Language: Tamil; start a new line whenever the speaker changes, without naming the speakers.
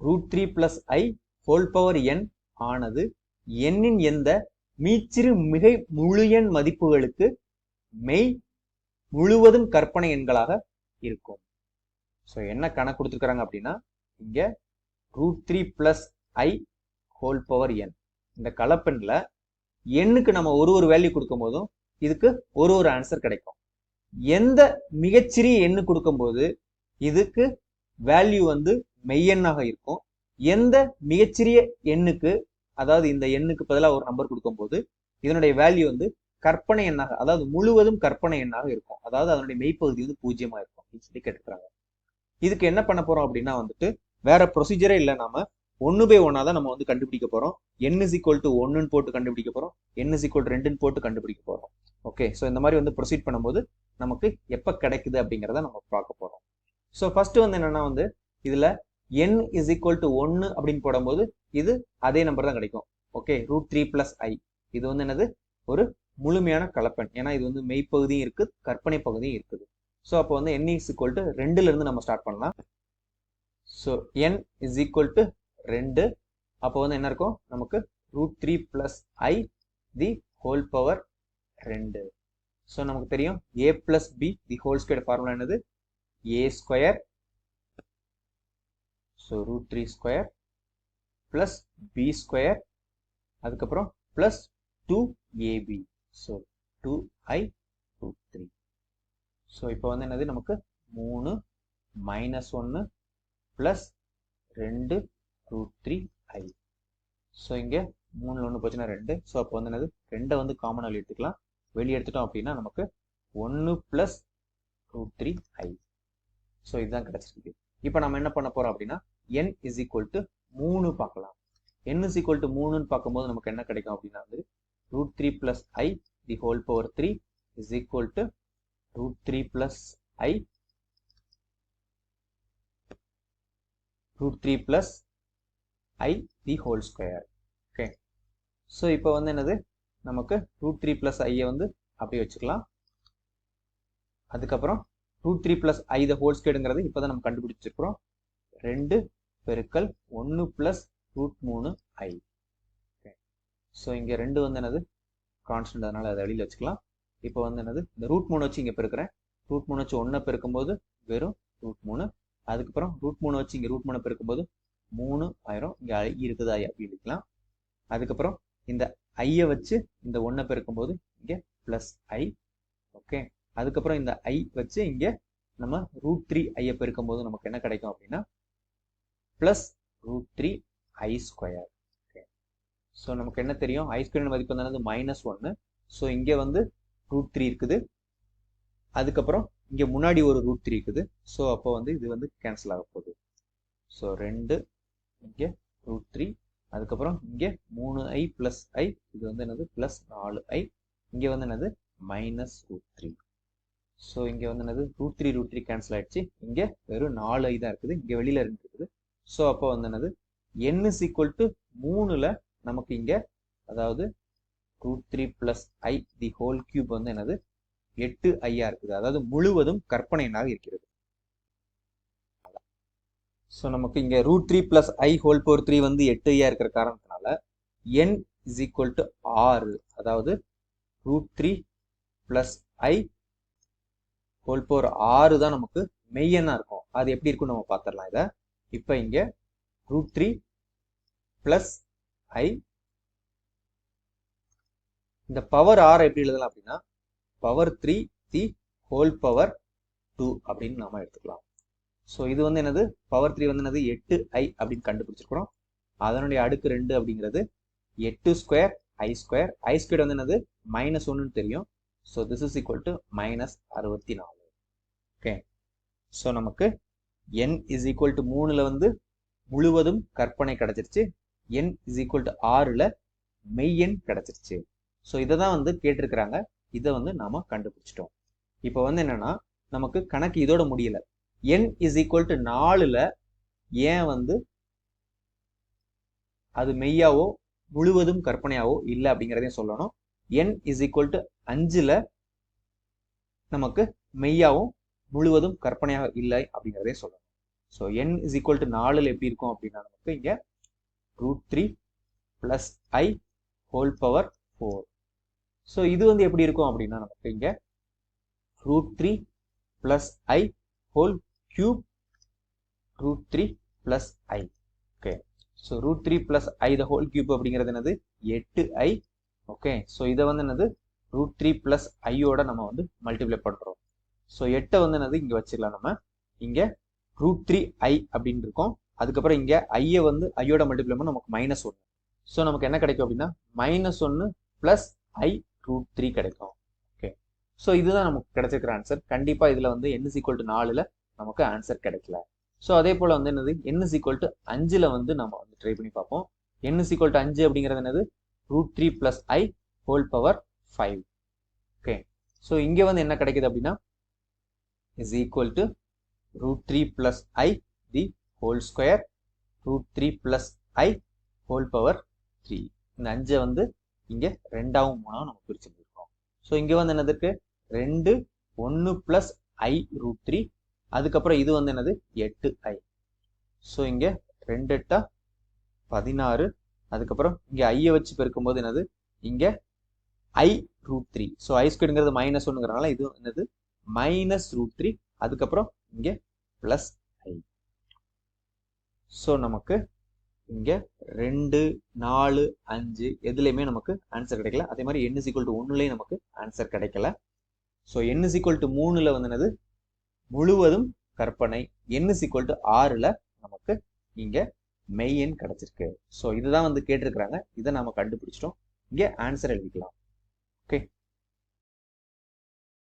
Root three plus i whole power n ஆனது எண்ணின் எந்த மீச்சிறு மிகை முழு எண் மதிப்புகளுக்கு மெய் முழுவதும் கற்பனை எண்களாக இருக்கும். ஸோ என்ன கணக்கு கொடுத்துருக்குறாங்க அப்படின்னா இங்கே root three plus i whole power n இந்த கலப்பெண்ணில் எண்ணுக்கு நம்ம ஒரு ஒரு வேல்யூ கொடுக்கும் போதும் இதுக்கு ஒரு ஒரு ஆன்சர் கிடைக்கும். எந்த மிகச்சிறிய எண்ணு கொடுக்கும்போது இதுக்கு வேல்யூ வந்து மெய்யெண்ணாக இருக்கும். எந்த மிகச்சிறிய எண்ணுக்கு அதாவது இந்த எண்ணுக்கு பதிலாக ஒரு நம்பர் கொடுக்கும் போது இதனுடைய வேல்யூ வந்து கற்பனை எண்ணாக அதாவது முழுவதும் கற்பனை எண்ணாக இருக்கும். அதாவது அதனுடைய மெய்ப்பகுதி வந்து பூஜ்ஜியமா இருக்கும் அப்படின்னு சொல்லி கேட்டுக்கிறாங்க. இதுக்கு என்ன பண்ண போறோம் அப்படின்னா வந்துட்டு வேற ப்ரொசீஜரே இல்லை நாம ஒன்னு பை ஒன்னா தான் நம்ம வந்து கண்டுபிடிக்க போறோம். என் இஸ் ஈக்குவல் டு ஒன்னுன்னு போட்டு கண்டுபிடிக்க போறோம். என் இஸ் ஈக்குவல் ரெண்டுன்னு போட்டு கண்டுபிடிக்க போறோம். ஓகே ஸோ இந்த மாதிரி வந்து ப்ரொசீட் பண்ணும்போது நமக்கு எப்போ கிடைக்குது அப்படிங்கிறத நம்ம பார்க்க போறோம். ஸோ ஃபர்ஸ்ட் வந்து என்னன்னா வந்து இதுல என் இஸ் ஈக்குவல் டு ஒன்று அப்படின்னு போடும்போது இது அதே நம்பர் தான் கிடைக்கும். Okay root three plus i இது வந்து என்னது? ஒரு முழுமையான கலப்பெண். ஏன்னா இது வந்து மெய்ப்பகுதியும் இருக்கு கற்பனை பகுதியும் இருக்குது. ஸோ அப்போ வந்து என் இஸ் ஈக்குவல் டு ரெண்டுல இருந்து நம்ம ஸ்டார்ட் பண்ணலாம். So n is equal to ரெண்டு. அப்போ வந்து என்ன இருக்கும்? நமக்கு root three plus i the whole power ரெண்டு. ஸோ நமக்கு தெரியும் a plus b the whole square formula என்னது? A square so root three square plus b square அதுக்கப்புறம் plus two a b so two i root three so இப்போ வந்து என்னது? நமக்கு மூணு மைனஸ் ஒன்று ப்ளஸ் ரெண்டு ரூட் த்ரீ ஐ ஸோ இங்கே மூணில் ஒன்று போச்சுன்னா ரெண்டு. ஸோ அப்போ வந்து என்னது? ரெண்டை வந்து காமன் வெளியே எடுத்துக்கலாம். வெளியே எடுத்துட்டோம் அப்படின்னா நமக்கு ஒன்று plus root three i so இதுதான் கிடச்சிருக்கு. இப்போ நம்ம என்ன பண்ண போகிறோம் அப்படின்னா என் இஸ் ஈக்குவல் டு மூணு பார்க்கலாம். என் இஸ் ஈக்குவல் டு மூணுன்னு பார்க்கும்போது நமக்கு என்ன கிடைக்கும் அப்படின்னா வந்து root three plus i the whole power three is equal to root 3 plus i root 3 plus i the whole square. Okay so இப்போ வந்து என்னது? நமக்கு ரூட் த்ரீ பிளஸ் ஐயை வந்து அப்படியே வச்சுக்கலாம். அதுக்கப்புறம் root three plus i the whole ஸ்கொயருங்கிறது இப்போ தான் நம்ம கண்டுபிடிச்சிருக்கிறோம். ரெண்டு பெருக்கல் ஒன்று பிளஸ் ரூட் மூணு ஐ ஓகே ஸோ இங்கே ரெண்டு வந்து என்னது? கான்ஸ்டன்ட் அதனால அதை வெளியில் வச்சுக்கலாம். இப்போ வந்து என்னது? இந்த ரூட் மூணு வச்சு இங்கே பெருக்கிறேன். ரூட் மூணு வச்சு ஒன்றை பெருக்கும்போது வெறும் ரூட் மூணு. அதுக்கப்புறம் ரூட் மூணு வச்சு இங்கே ரூட் மூணு பெருக்கும்போது மூணு ஆயிரம். இங்கே ஐ இருக்குது ஐ அப்படி அதுக்கப்புறம் இந்த ஐயை வச்சு இந்த ஒன்றை பெருக்கும்போது இங்கே ப்ளஸ் ஐ ஓகே அதுக்கப்புறம் இந்த ஐ வச்சு இங்கே நம்ம ரூட் த்ரீ ஐயை பெருக்கும்போது நமக்கு என்ன கிடைக்கும் அப்படின்னா plus root three i square okay so நமக்கு என்ன தெரியும்? ஐ ஸ்கொயர் மதிப்பு வந்து மைனஸ் ஒன்று ஸோ இங்கே வந்து ரூட் த்ரீ இருக்குது. அதுக்கப்புறம் இங்கே முன்னாடி ஒரு ரூட் த்ரீ இருக்குது. ஸோ அப்போ வந்து இது வந்து கேன்சல் ஆக போகுது. ஸோ ரெண்டு இங்கே ரூட் த்ரீ அதுக்கப்புறம் இங்கே மூணு ஐ ப்ளஸ் ஐ இது வந்து என்னது? ப்ளஸ் நாலு ஐ இங்கே வந்து என்னது? மைனஸ் ரூட் த்ரீ ஸோ இங்கே வந்து என்னது? Root three root three cancel ஆயிடுச்சு. இங்கே வெறும் நாலு ஐ தான் இருக்குது. இங்கே வெளியில் ரெண்டு இருக்குது ஸோ அப்போ வந்து என்னது? என் இஸ் ஈக்குவல் டு மூணில் நமக்கு இங்கே அதாவது root three plus i the whole cube வந்து என்னது? எட்டு ஐயா இருக்குது. அதாவது முழுவதும் கற்பனையனாக இருக்கிறது. ஸோ நமக்கு இங்க root three plus i whole power three வந்து எட்டு ஐயா இருக்கிற காரணத்தினால என் இஸ் ஈக்குவல் டு ஆறு. அதாவது root three plus i whole power ஆறு தான் நமக்கு மெய்யனா இருக்கும். அது எப்படி இருக்கும் நம்ம பார்த்துடலாம் இதை. இப்போ இங்கே ரூட் த்ரீ ப்ளஸ் ஐ இந்த பவர் ஆர் எப்படி எழுதலாம் அப்படின்னா power three the whole power two அப்படின்னு நாம எடுத்துக்கலாம். ஸோ இது வந்து என்னது? பவர் த்ரீ வந்து என்னது? எட்டு ஐ அப்படின்னு கண்டுபிடிச்சிருக்கிறோம். அதனுடைய அடுக்கு ரெண்டு அப்படிங்கிறது எட்டு square i square i square வந்து என்னது? மைனஸ் ஒன்றுன்னு தெரியும். So this is equal to minus அறுபத்தி நாலு. ஓகே ஸோ நமக்கு என் இஸ் ஈக்குவல் டு மூணுல வந்து முழுவதும் கற்பனை கிடைச்சிருச்சு. என் இஸ் ஈக்குவல் டு ஆறுல மெய்யெண் கிடைச்சிருச்சு. ஸோ இதை தான் வந்து கேட்டிருக்கிறாங்க. இதை வந்து நாம கண்டுபிடிச்சிட்டோம். இப்போ வந்து என்னன்னா நமக்கு கணக்கு இதோட முடியல. என் இஸ் ஈக்குவல் டு நாலுல ஏன் வந்து அது மெய்யாவோ முழுவதும் கற்பனையாவோ இல்லை அப்படிங்கிறதையும் சொல்லணும். என் இஸ் ஈக்குவல் டு அஞ்சுல நமக்கு மெய்யாவும் முழுவதும் கற்பனையாக இல்லை அப்படிங்கிறதே சொல்லணும். So n is equal to நாலுல எப்படி இருக்கும் அப்படின்னா நமக்கு இங்கே root three plus i whole power four so இது வந்து எப்படி இருக்கும் அப்படின்னா நமக்கு இங்கே root three plus i whole cube root three plus i okay so root three plus i the whole cube அப்படிங்கிறது என்னது? எட்டு ஐ ஓகே ஸோ இதை வந்து என்னது? ரூட் த்ரீ ப்ளஸ் ஐயோட நம்ம வந்து மல்டிப்ளை பண்ணுறோம் ஸோ எட்டை வந்து என்னது? இங்கே வச்சிடலாம் நம்ம. இங்கே ரூட் த்ரீ ஐ அப்படின்னு இருக்கும். அதுக்கப்புறம் இங்கே ஐயை வந்து ஐயோட மல்டிப்ளை பண்ண நமக்கு மைனஸ் ஒன்று ஸோ நமக்கு என்ன கிடைக்கும் அப்படின்னா மைனஸ் ஒன்று ப்ளஸ் ஐ ரூட் த்ரீ கிடைக்கும். ஓகே ஸோ இதுதான் நமக்கு கிடைச்சிருக்கிற ஆன்சர் கண்டிப்பாக இதில் வந்து என் ஈக்குவல் டு நாலில் நமக்கு ஆன்சர் கிடைக்கல. ஸோ அதே போல் வந்து என்னது? என் ஈக்குவல் டு அஞ்சில் வந்து நம்ம வந்து ட்ரை பண்ணி பார்ப்போம். என் ஈக்குவல் டு அஞ்சு அப்படிங்கிறது என்னது? Root three plus i whole power five okay so இங்கே வந்து என்ன கிடைக்குது அப்படின்னா is equal to root three plus i the whole square root three plus i whole power three இந்த அஞ்சை வந்து இங்கே ரெண்டாவும் மூணாவும் நம்ம பிரிச்சுருக்கோம். ஸோ இங்கே வந்து என்னது இருக்கு? ரெண்டு ஒன்று ப்ளஸ் ஐ ரூட் த்ரீ அதுக்கப்புறம் இது வந்து என்னது? எட்டு ஐ ஸோ இங்கே ரெண்டு எட்டா பதினாறு. அதுக்கப்புறம் இங்கே ஐயை வச்சு பெருக்கும்போது என்னது? இங்கே i root three so i ஸ்கொயருங்கிறது minus ஒன்றுங்கிறனால இது என்னது? மைனஸ் ரூட் த்ரீ அதுக்கப்புறம் இங்கே ப்ளஸ் ஐ ஸோ நமக்கு இங்கே ரெண்டு நாலு அஞ்சு எதுலையுமே நமக்கு ஆன்சர் கிடைக்கல. அதே மாதிரி என் சிக்வல் டு ஒன்றுலேயும் நமக்கு ஆன்சர் கிடைக்கல. ஸோ என் சிக்வல் டு மூணில் வந்தனது முழுவதும் கற்பனை. என் சிக்வல் டு ஆறில் நமக்கு இங்கே மெய்யன் கிடைச்சிருக்கு. ஸோ இதுதான் வந்து கேட்டிருக்கிறாங்க. இதை நம்ம கண்டுபிடிச்சிட்டோம். இங்கே ஆன்சர் எழுதிக்கலாம். ஓகே